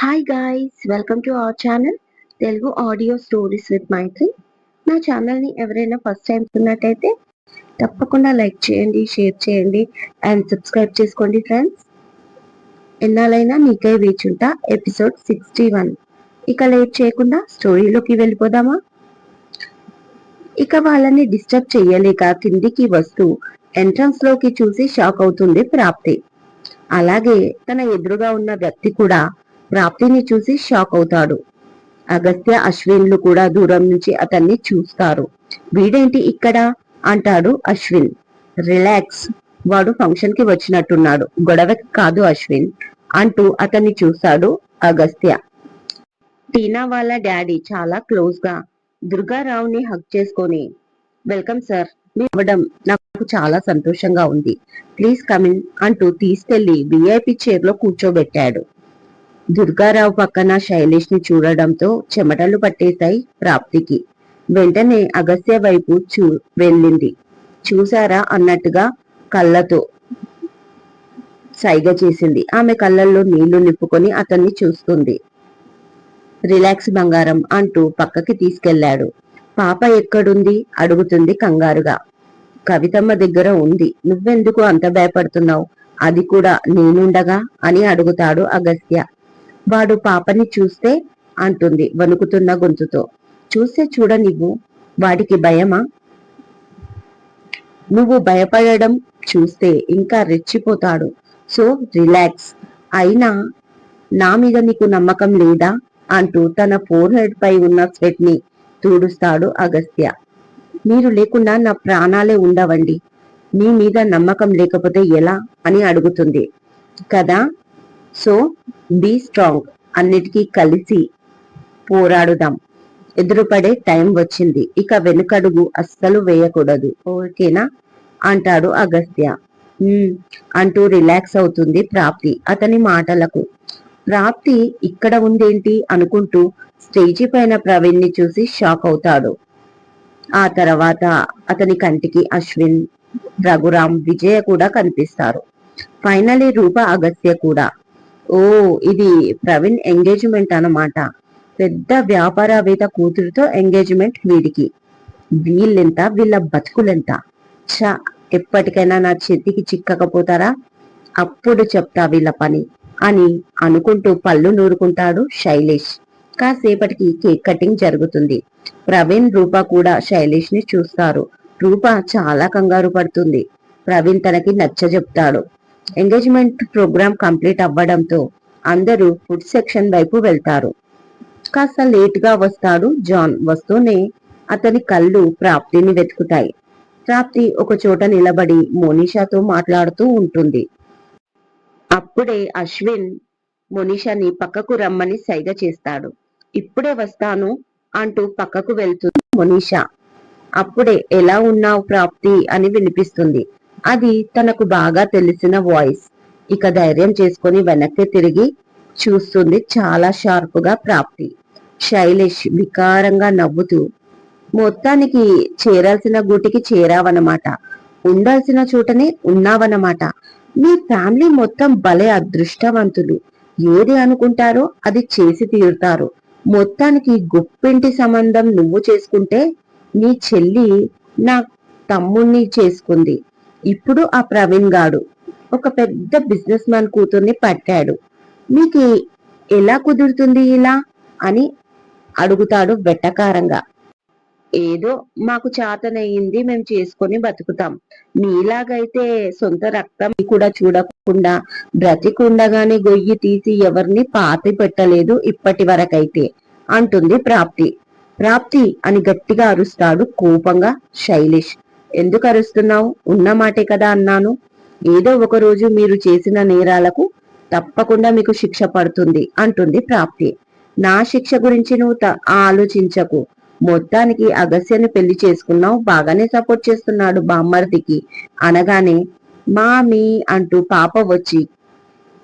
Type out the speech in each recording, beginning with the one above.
Hi guys welcome to our channel Telugu audio stories with Maitri నా ఛానల్ని ఎవరైనా first time ఉన్నట్టయితే తప్పకుండా లైక్ చేయండి షేర్ చేయండి అండ్ సబ్స్క్రైబ్ చేసుకోండి ఫ్రెండ్స్ ఎన్నాలైనా నీకై వేచుంటా ఎపిసోడ్ సిక్స్టీ వన్ ఇక లేట్ చేయకుండా స్టోరీలోకి వెళ్ళిపోదామా? ఇక వాళ్ళని డిస్టర్బ్ చేయలేక కిందికి వస్తూ ఎంట్రన్స్లోకి చూసి షాక్ అవుతుంది ప్రాప్తి. అలాగే తన ఎదురుగా ఉన్న వ్యక్తి కూడా ప్రాప్తిని చూసి షాక్ అవుతాడు. అగస్త్య అశ్విన్లు కూడా దూరం నుంచి అతన్ని చూస్తారు. వీడేంటి ఇక్కడ? అంటాడు అశ్విన్. రిలాక్స్. వాడు ఫంక్షన్కి వచ్చినట్టున్నాడు. గొడవకి కాదు అశ్విన్ అంటూ అతన్ని చూస్తాడు అగస్త్య. టీనా వాళ్ళ డాడీ చాలా క్లోజ్గా దుర్గారావుని హక్ చేసుకొని వెల్కమ్ సార్ మీ నాకు చాలా సంతోషంగా ఉంది. ప్లీజ్ కమిన్ అంటూ తీసుకెళ్ళి విఐపి చైర్లో కూర్చోబెట్టాడు. దుర్గారావు పక్కన శైలేష్ని చూడడంతో చెమటలు పట్టేశాయి ప్రాప్తికి. వెంటనే అగస్త్య వైపు చూ వెళ్ళింది. చూసారా అన్నట్టుగా కళ్ళతో సైగ చేసింది. ఆమె కళ్ళల్లో నీళ్ళు నింపుకొని అతన్ని చూస్తుంది. రిలాక్స్ బంగారం అంటూ పక్కకి తీసుకెళ్ళాడు. పాప ఎక్కడుంది? అడుగుతుంది కంగారుగా. కవితమ్మ దగ్గర ఉంది. నువ్వెందుకు అంత భయపడుతున్నావు? అది కూడా నేనుండగా? అని అడుగుతాడు అగస్త్య. వాడు పాపని చూస్తే అంటుంది వణుకుతున్న గొంతుతో. చూస్తే చూడ నువ్వు వాడికి భయమా? నువ్వు భయపడడం చూస్తే ఇంకా రెచ్చిపోతాడు. So relax. అయినా నా మీద నీకు నమ్మకం లేదా? అంటూ తన ఫోర్ హెడ్ పై ఉన్న స్వెట్ని తుడుస్తాడు అగస్త్య. మీరు లేకుండా నా ప్రాణాలే ఉండవండి. మీ మీద నమ్మకం లేకపోతే ఎలా? అని అడుగుతుంది. కదా? So be strong. అన్నిటికీ కలిసి పోరాడుదాం. ఎదురుపడే టైం వచ్చింది. ఇక వెనుకడుగు అస్సలు వేయకూడదు. ఓకేనా? అంటాడు అగస్త్య. అంటూ రిలాక్స్ అవుతుంది ప్రాప్తి అతని మాటలకు. ప్రాప్తి ఇక్కడ ఉందేంటి అనుకుంటూ స్టేజీ పైన ప్రవీణ్ని చూసి షాక్ అవుతాడు. ఆ తర్వాత అతని కంటికి అశ్విన్ రఘురాం విజయ కూడా కనిపిస్తారు. ఫైనలీ రూప అగస్త్య కూడా. ఓ ఇది ప్రవీణ్ ఎంగేజ్మెంట్ అన్నమాట. పెద్ద వ్యాపారవేత్త కూతురుతో ఎంగేజ్మెంట్ వీడికి. వీళ్ళెంత? వీళ్ళ బతుకులెంత? చ ఎప్పటికైనా నా చేతికి చిక్కకపోతారా? అప్పుడు చెప్తా వీళ్ళ పని అని అనుకుంటూ పళ్ళు నూరుకుంటాడు శైలేష్. కాసేపటికి కేక్ కటింగ్ జరుగుతుంది. ప్రవీణ్ రూప కూడా శైలేష్ని చూస్తారు. రూప చాలా కంగారు పడుతుంది. ప్రవీణ్ తనకి నచ్చ చెప్తాడు ఎంగేజ్మెంట్ ప్రోగ్రామ్ కంప్లీట్ అవ్వడంతో అందరూ ఫుడ్ సెక్షన్ వైపు వెళ్తారు. కాస్త లేట్గా వస్తాడు జాన్. వస్తూనే అతని కళ్ళు ప్రాప్తిని వెతుకుతాయి. ప్రాప్తి ఒక చోట నిలబడి మోనిషాతో మాట్లాడుతూ ఉంటుంది. అప్పుడే అశ్విన్ మోనిషాని పక్కకు రమ్మని సైగ చేస్తాడు. ఇప్పుడే వస్తాను అంటూ పక్కకు వెళ్తుంది మొనీషా. అప్పుడే ఎలా ఉన్నావు ప్రాప్తి అని వినిపిస్తుంది. అది తనకు బాగా తెలిసిన వాయిస్. ఇక ధైర్యం చేసుకుని వెనక్కి తిరిగి చూస్తుంది చాలా షార్ప్గా ప్రాప్తి. శైలేష్ వికారంగా నవ్వుతూ మొత్తానికి చేరాల్సిన గూటికి చేరావన్నమాట. ఉండాల్సిన చోటనే ఉన్నావన్నమాట. మీ ఫ్యామిలీ మొత్తం భలే అదృష్టవంతులు. ఏది అనుకుంటారో అది చేసి తీరుతారు. మొత్తానికి గుప్పింటి సంబంధం నువ్వు చేసుకుంటే నీ చెల్లి నా తమ్ముణ్ణి చేసుకుంది. ఇప్పుడు ఆ ప్రవీణ్ గాడు ఒక పెద్ద బిజినెస్ మ్యాన్ కూతుర్ని పట్టాడు. మీకు ఎలా కుదురుతుంది ఇలా? అని అడుగుతాడు వెట్టకారంగా ఏదో మాకు చేతనయ్యింది మేము చేసుకొని బతుకుతాం. మీలాగైతే సొంత రక్తం కూడా చూడకుండా బ్రతికుండగానే గొయ్యి తీసి ఎవరిని పాతి పెట్టలేదు ఇప్పటి వరకైతే అంటుంది ప్రాప్తి. ప్రాప్తి అని గట్టిగా అరుస్తాడు కోపంగా శైలేష్. ఎందుకు అరుస్తున్నావు? ఉన్న మాటే కదా అన్నాను. ఏదో ఒక రోజు మీరు చేసిన నేరాలకు తప్పకుండా మీకు శిక్ష పడుతుంది అంటుంది ప్రాప్తి. నా శిక్ష గురించి నువ్వు ఆలోచించకు. మొత్తానికి అగస్యను పెళ్ళి చేసుకున్నావు బాగానే సపోర్ట్ చేస్తున్నాడు బామ్మర్దికి. అనగానే మామీ అంటూ పాప వచ్చి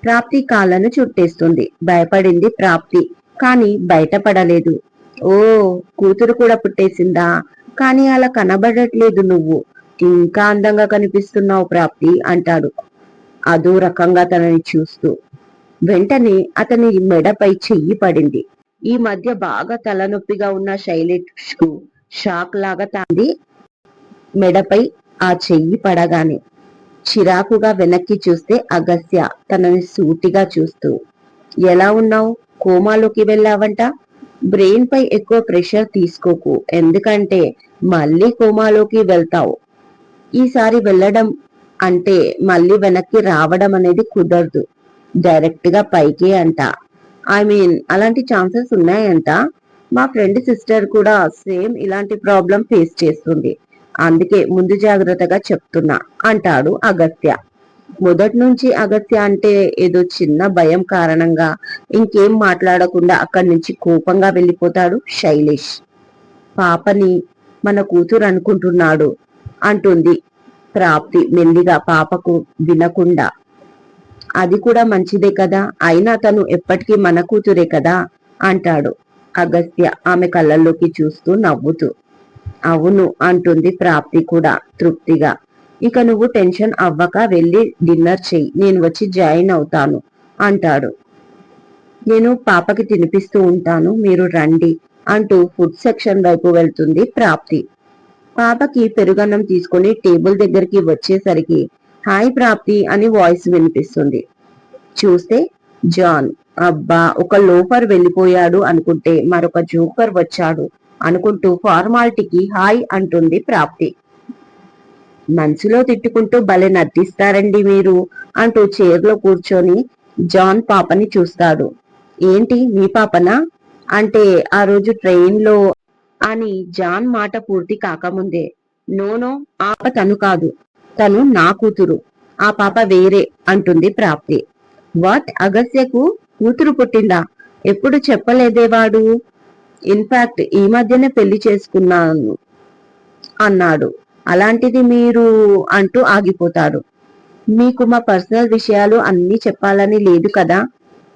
ప్రాప్తి కాళ్ళను చుట్టేస్తుంది. భయపడింది ప్రాప్తి కానీ బయటపడలేదు. ఓ కూతురు కూడా పుట్టేసిందా? కానీ అలా కనబడట్లేదు నువ్వు. ఇంకా అందంగా కనిపిస్తున్నావు ప్రాప్తి అంటాడు. అదో రకంగా తనని చూస్తూ. వెంటనే అతని మెడపై చెయ్యి పడింది. ఈ మధ్య బాగా తలనొప్పిగా ఉన్న శైలేష్కు షాక్ లాగా తాంది మెడపై ఆ చెయ్యి పడగానే చిరాకుగా వెనక్కి చూస్తే అగస్య తనని సూటిగా చూస్తూ ఎలా ఉన్నావు? కోమాలోకి వెళ్ళావంట? బ్రెయిన్ పై ఎక్కువ ప్రెషర్ తీసుకోకు. ఎందుకంటే మళ్ళీ కోమాలోకి వెళ్తావు. ఈసారి వెళ్ళడం అంటే మళ్ళీ వెనక్కి రావడం అనేది కుదరదు. డైరెక్ట్గా పైకి అంట. ఐ మీన్ అలాంటి ఛాన్సెస్ ఉన్నాయంట. మా ఫ్రెండ్ సిస్టర్ కూడా సేమ్ ఇలాంటి ప్రాబ్లం ఫేస్ చేస్తుంది. అందుకే ముందు జాగ్రత్తగా చెప్తున్నా అంటాడు అగత్య. మొదటి నుంచి అగత్య అంటే ఏదో చిన్న భయం కారణంగా ఇంకేం మాట్లాడకుండా అక్కడి నుంచి కోపంగా వెళ్ళిపోతాడు శైలేష్. పాపని మన కూతురు అనుకుంటున్నాడు అంటుంది ప్రాప్తి మెల్లిగా పాపకు వినకుండా. అది కూడా మంచిదే కదా అయినా తను ఎప్పటికీ మన కూతురే కదా అంటాడు అగస్త్య ఆమె కళ్ళల్లోకి చూస్తూ నవ్వుతూ. అవును అంటుంది ప్రాప్తి కూడా తృప్తిగా. ఇక నువ్వు టెన్షన్ అవ్వక వెళ్ళి డిన్నర్ చెయ్యి నేను వచ్చి జాయిన్ అవుతాను అంటాడు. నేను పాపకి తినిపిస్తూ ఉంటాను మీరు రండి అంటూ ఫుడ్ సెక్షన్ వైపు వెళ్తుంది ప్రాప్తి. పాపకి పెరుగన్నం తీసుకుని టేబుల్ దగ్గరికి వచ్చేసరికి హాయ్ ప్రాప్తి అని వాయిస్ వినిపిస్తుంది. చూస్తే జాన్ అబ్బా ఒక లోఫర్ వెళ్ళిపోయాడు అనుకుంటే మరొక జోకర్ వచ్చాడు అనుకుంటూ ఫార్మాలిటీకి హాయ్ అంటుంది ప్రాప్తి. మనసులో తిట్టుకుంటూ భలే నటిస్తారండి మీరు అంటూ చైర్లో కూర్చొని జాన్ పాపని చూస్తాడు. ఏంటి మీ పాపనా? అంటే ఆ రోజు ట్రైన్లో అని జాన్ మాట పూర్తి కాకముందే. నోనో ఆప తను కాదు. తను నా కూతురు. ఆ పాప వేరే అంటుంది ప్రాప్తి. వాట్? అగస్యకు కూతురు పుట్టిందా? ఎప్పుడు చెప్పలేదే వాడు? ఇన్ఫాక్ట్ ఈ మధ్యనే పెళ్ళి చేసుకున్నాను అన్నాడు. అలాంటిది మీరు అంటూ ఆగిపోతాడు మీకు మా పర్సనల్ విషయాలు అన్ని చెప్పాలని లేదు కదా?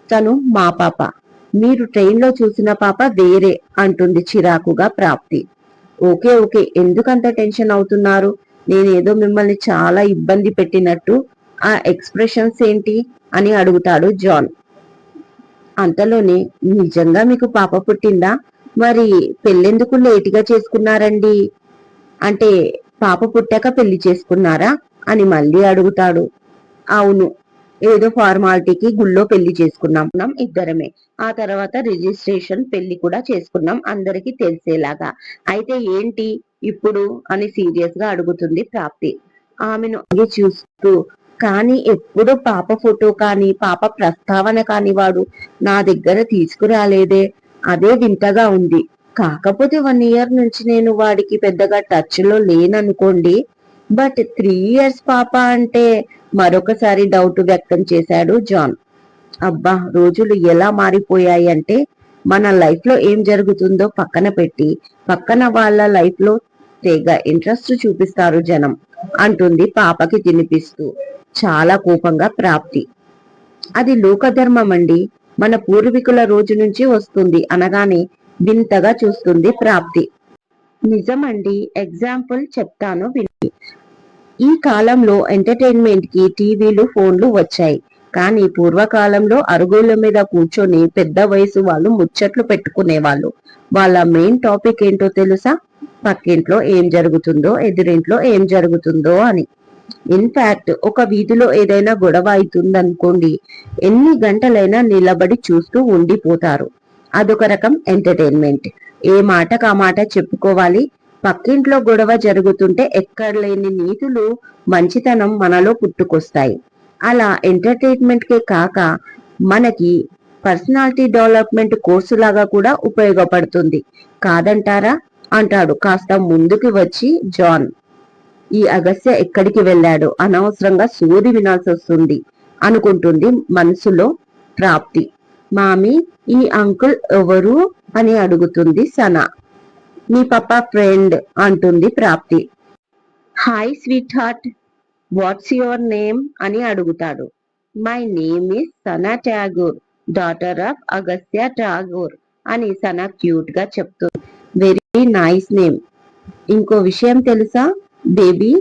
తను మా పాప. మీరు ట్రైన్లో చూసిన పాప వేరే అంటుంది చిరాకుగా ప్రాప్తి. Okay okay. ఎందుకంత టెన్షన్ అవుతున్నారు? నేనేదో మిమ్మల్ని చాలా ఇబ్బంది పెట్టినట్టు ఆ ఎక్స్ప్రెషన్స్ ఏంటి అని అడుగుతాడు జాన్. అంతలోనే నిజంగా మీకు పాప పుట్టిందా? మరి పెళ్ళెందుకు లేటుగా చేసుకున్నారండి? అంటే పాప పుట్టాక పెళ్ళి చేసుకున్నారా అని మళ్ళీ అడుగుతాడు. అవును ఏదో ఫార్మాలిటీకి గుళ్ళో పెళ్ళి చేసుకున్నాం. ఇద్దరమే. ఆ తర్వాత రిజిస్ట్రేషన్ పెళ్ళి కూడా చేసుకున్నాం. అందరికి తెలిసేలాగా. అయితే ఏంటి ఇప్పుడు అని సీరియస్గా అడుగుతుంది ప్రాప్తి. ఆమెను అడిగి చూస్తూ కానీ ఎప్పుడు పాప ఫోటో కానీ పాప ప్రస్తావన కాని వాడు నా దగ్గర తీసుకురాలేదే. అదే వింతగా ఉంది. కాకపోతే వన్ ఇయర్ నుంచి నేను వాడికి పెద్దగా టచ్లో లేననుకోండి బట్ త్రీ ఇయర్స్ పాప అంటే మరొకసారి డౌట్ వ్యక్తం చేశాడు జాన్. అబ్బా రోజులు ఎలా మారిపోయాయి అంటే మన లైఫ్లో ఏం జరుగుతుందో పక్కన పెట్టి పక్కన వాళ్ళ లైఫ్లో తెగ ఇంట్రెస్ట్ చూపిస్తారు జనం అంటుంది పాపకి తినిపిస్తూ. చాలా కోపంగా ప్రాప్తి. అది లోకధర్మం అండి. మన పూర్వీకుల రోజు నుంచి వస్తుంది అనగానే వింతగా చూస్తుంది ప్రాప్తి. నిజమండి ఎగ్జాంపుల్ చెప్తాను విని ఈ కాలంలో ఎంటర్టైన్మెంట్కి టీవీలు ఫోన్లు వచ్చాయి. కానీ పూర్వకాలంలో అరుగుల మీద కూర్చొని పెద్ద వయసు వాళ్ళు ముచ్చట్లు పెట్టుకునేవాళ్ళు. వాళ్ళ మెయిన్ టాపిక్ ఏంటో తెలుసా? పక్కింట్లో ఏం జరుగుతుందో ఎదురింట్లో ఏం జరుగుతుందో అని. ఇన్ఫాక్ట్ ఒక వీధిలో ఏదైనా గొడవ అవుతుందనుకోండి ఎన్ని గంటలైనా నిలబడి చూస్తూ ఉండిపోతారు. అదొక రకం ఎంటర్టైన్మెంట్ ఏ మాటకు ఆ మాట చెప్పుకోవాలి? పక్కింట్లో గొడవ జరుగుతుంటే ఎక్కడ లేని నీతులు మంచితనం మనలో పుట్టుకొస్తాయి. అలా ఎంటర్టైన్మెంట్ కే కాక మనకి పర్సనాలిటీ డెవలప్మెంట్ కోర్సు లాగా కూడా ఉపయోగపడుతుంది. కాదంటారా? అంటాడు. కాస్త ముందుకు వచ్చి జాన్. ఈ అగస్య ఎక్కడికి వెళ్ళాడు? అనవసరంగా సూది వినాల్సి వస్తుంది అనుకుంటుంది మనసులో ప్రాప్తి. మామీ ఈ అంకుల్ ఎవరు? అని అడుగుతుంది సనా. మీ పప్ప ఫ్రెండ్ అంటుంది Prapti. Hi sweetheart what's your name? అని అడుగుతాడు. My name is Sana Tagore daughter of Agastya Tagore అని సనా క్యూట్గా చెప్తుంది. Very nice name. ఇంకో విషయం తెలుసా? బేబీ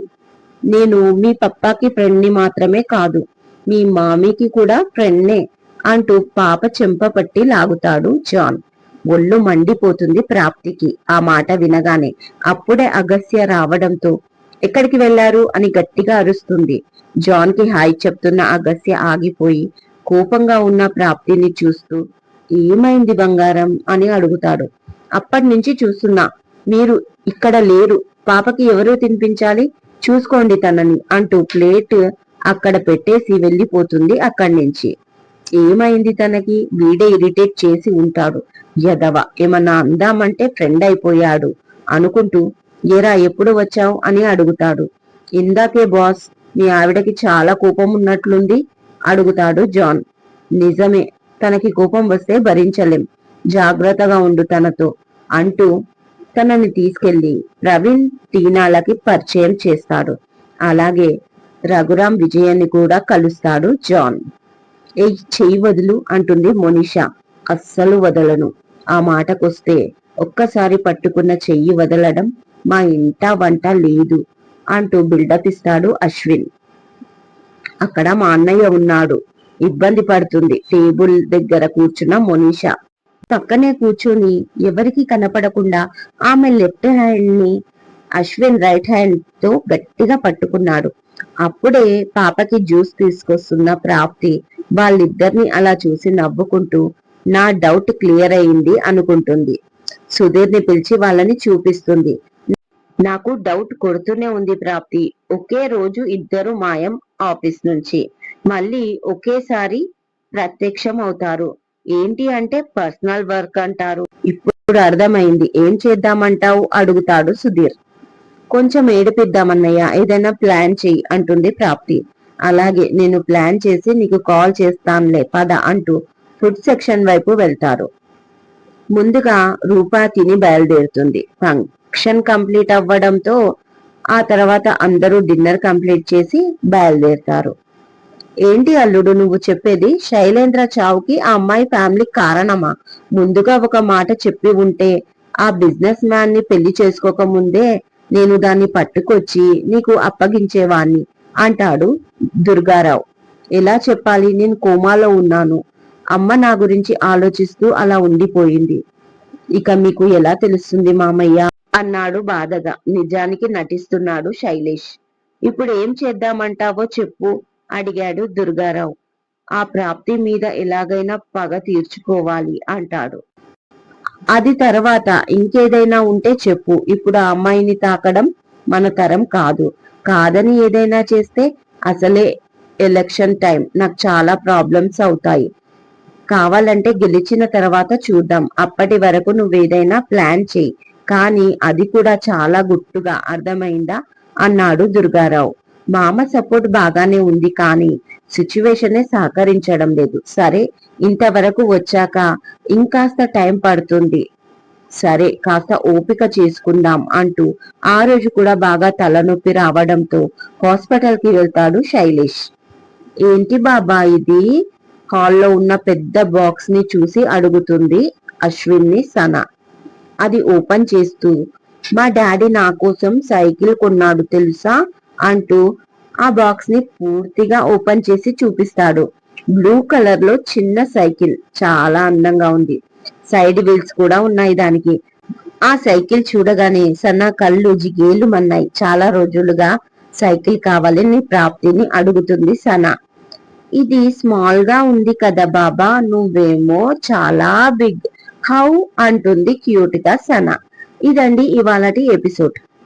నేను మీ పప్పాకి ఫ్రెండ్ని మాత్రమే కాదు మీ మామీకి కూడా ఫ్రెండ్నే. అంటూ పాప చెంపపట్టి లాగుతాడు జాన్. ఒళ్ళు మండిపోతుంది ప్రాప్తికి. ఆ మాట వినగానే అప్పుడే అగస్య రావడంతో ఎక్కడికి వెళ్ళారు అని గట్టిగా అరుస్తుంది. జాన్కి హాయ్ చెప్తున్న అగస్య ఆగిపోయి కోపంగా ఉన్న ప్రాప్తిని చూస్తూ ఏమైంది బంగారం? అని అడుగుతాడు. అప్పటి నుంచి చూస్తున్నా. మీరు ఇక్కడ లేరు. పాపకి ఎవరు తినిపించాలి? చూసుకోండి తనని అంటూ ప్లేట్ అక్కడ పెట్టేసి వెళ్ళిపోతుంది అక్కడి నుంచి ఏమైంది తనకి? వీడే ఇరిటేట్ చేసి ఉంటాడు. యదవ ఏమన్నా అందామంటే ఫ్రెండ్ అయిపోయాడు. అనుకుంటూ ఏరా ఎప్పుడు వచ్చావు? అని అడుగుతాడు. ఇందాకే బాస్ మీ ఆవిడకి చాలా కోపం ఉన్నట్లుంది? అడుగుతాడు జాన్. నిజమే తనకి కోపం వస్తే భరించలేం. జాగ్రత్తగా ఉండు తనతో అంటూ తనని తీసుకెళ్ళి ప్రవీణ్ టీనాలకి పరిచయం చేస్తాడు. అలాగే రఘురాం విజయాన్ని కూడా కలుస్తాడు జాన్. ఏ చెయ్యి వదులు అంటుంది మోనిషా. అస్సలు వదలను. ఆ మాటకొస్తే ఒక్కసారి పట్టుకున్న చెయ్యి వదలడం మా ఇంట వంట లేదు అంటూ బిల్డప్ ఇస్తాడు అశ్విన్. అక్కడ మా అన్నయ్య ఉన్నాడు. ఇబ్బంది పడుతుంది టేబుల్ దగ్గర కూర్చున్న మోనిషా. పక్కనే కూర్చొని ఎవరికి కనపడకుండా ఆమె లెఫ్ట్ హ్యాండ్ని అశ్విన్ రైట్ హ్యాండ్తో గట్టిగా పట్టుకున్నాడు. అప్పుడే పాపకి జ్యూస్ తీసుకొస్తున్న ప్రాప్తి వాళ్ళిద్దరిని అలా చూసి నవ్వుకుంటూ నా డౌట్ క్లియర్ అయింది అనుకుంటుంది. సుధీర్ని పిలిచి వాళ్ళని చూపిస్తుంది. నాకు డౌట్ కొడుతూనే ఉంది ప్రాప్తి. ఒకే రోజు ఇద్దరు మాయం ఆఫీస్ నుంచి. మళ్ళీ ఒకేసారి ప్రత్యక్షం అవుతారు. ఏంటి అంటే పర్సనల్ వర్క్ అంటారు. ఇప్పుడు అర్థమైంది. ఏం చేద్దామంటావు? అడుగుతాడు సుధీర్. కొంచెం ఏడిపిద్దామన్నయ్య. ఏదైనా ప్లాన్ చెయ్యి అంటుంది ప్రాప్తి. అలాగే నేను ప్లాన్ చేసి నీకు కాల్ చేస్తానులే పద అంటూ ఫుడ్ సెక్షన్ వైపు వెళ్తారు. ముందుగా రూపా తిని బయలుదేరుతుంది. ఫంక్షన్ కంప్లీట్ అవ్వడంతో ఆ తర్వాత అందరూ డిన్నర్ కంప్లీట్ చేసి బయలుదేరుతారు. ఏంటి అల్లుడు నువ్వు చెప్పేది శైలేంద్ర చావుకి ఆ అమ్మాయి ఫ్యామిలీ కారణమా? ముందుగా ఒక మాట చెప్పి ఉంటే ఆ బిజినెస్ మ్యాన్ని పెళ్ళి చేసుకోక ముందే నేను దాన్ని పట్టుకొచ్చి నీకు అప్పగించేవాణ్ణి. అంటాడు దుర్గారావు. ఎలా చెప్పాలి? నేను కోమాలో ఉన్నాను. అమ్మ నా గురించి ఆలోచిస్తూ అలా ఉండిపోయింది. ఇక మీకు ఎలా తెలుస్తుంది మామయ్య? అన్నాడు బాధగా. నిజానికి నటిస్తున్నాడు శైలేష్. ఇప్పుడు ఏం చేద్దామంటావో చెప్పు అడిగాడు దుర్గారావు. ఆ ప్రాప్తి మీద ఎలాగైనా పగ తీర్చుకోవాలి అంటాడు. అది తర్వాత ఇంకేదైనా ఉంటే చెప్పు. ఇప్పుడు ఆ అమ్మాయిని తాకడం మన తరం కాదు. కాదని ఏదైనా చేస్తే అసలే ఎలక్షన్ టైం. నాకు చాలా ప్రాబ్లమ్స్ అవుతాయి. కావాలంటే గెలిచిన తర్వాత చూద్దాం. అప్పటి వరకు నువ్వేదైనా ప్లాన్ చేయి. కానీ అది కూడా చాలా గుట్టుగా అర్థమైందా? అన్నాడు దుర్గారావు. మామ సపోర్ట్ బాగానే ఉంది కానీ సిచ్యువేషన్ సహకరించడం లేదు. సరే ఇంతవరకు వచ్చాక ఇంకాస్త టైం పడుతుంది. సరే కాస్త ఓపిక చేసుకుందాం అంటూ ఆ రోజు కూడా బాగా తలనొప్పి రావడంతో హాస్పిటల్కి వెళ్తాడు శైలేష్. ఏంటి బాబా ఇది? హాల్లో ఉన్న పెద్ద బాక్స్ని చూసి అడుగుతుంది అశ్విన్ని సన. అది ఓపెన్ చేస్తూ మా డాడీ నా కోసం సైకిల్ కొన్నాడు తెలుసా? అంటూ ఆ బాక్స్ని పూర్తిగా ఓపెన్ చేసి చూపిస్తాడు. బ్లూ కలర్లో చిన్న సైకిల్ చాలా అందంగా ఉంది. సైడ్ వీల్స్ కూడా ఉన్నాయి దానికి. ఆ సైకిల్ చూడగానే సన్న కళ్ళు జిగేలు మన్నాయి. చాలా రోజులుగా సైకిల్ కావాలని ప్రాప్తిని అడుగుతుంది సన ఇది స్మాల్గా ఉంది కదా బాబా నువ్వేమో చాలా బిగ్ హౌ అంటుంది క్యూట్గా సన ఇదండి ఇవాళటి ఎపిసోడ్.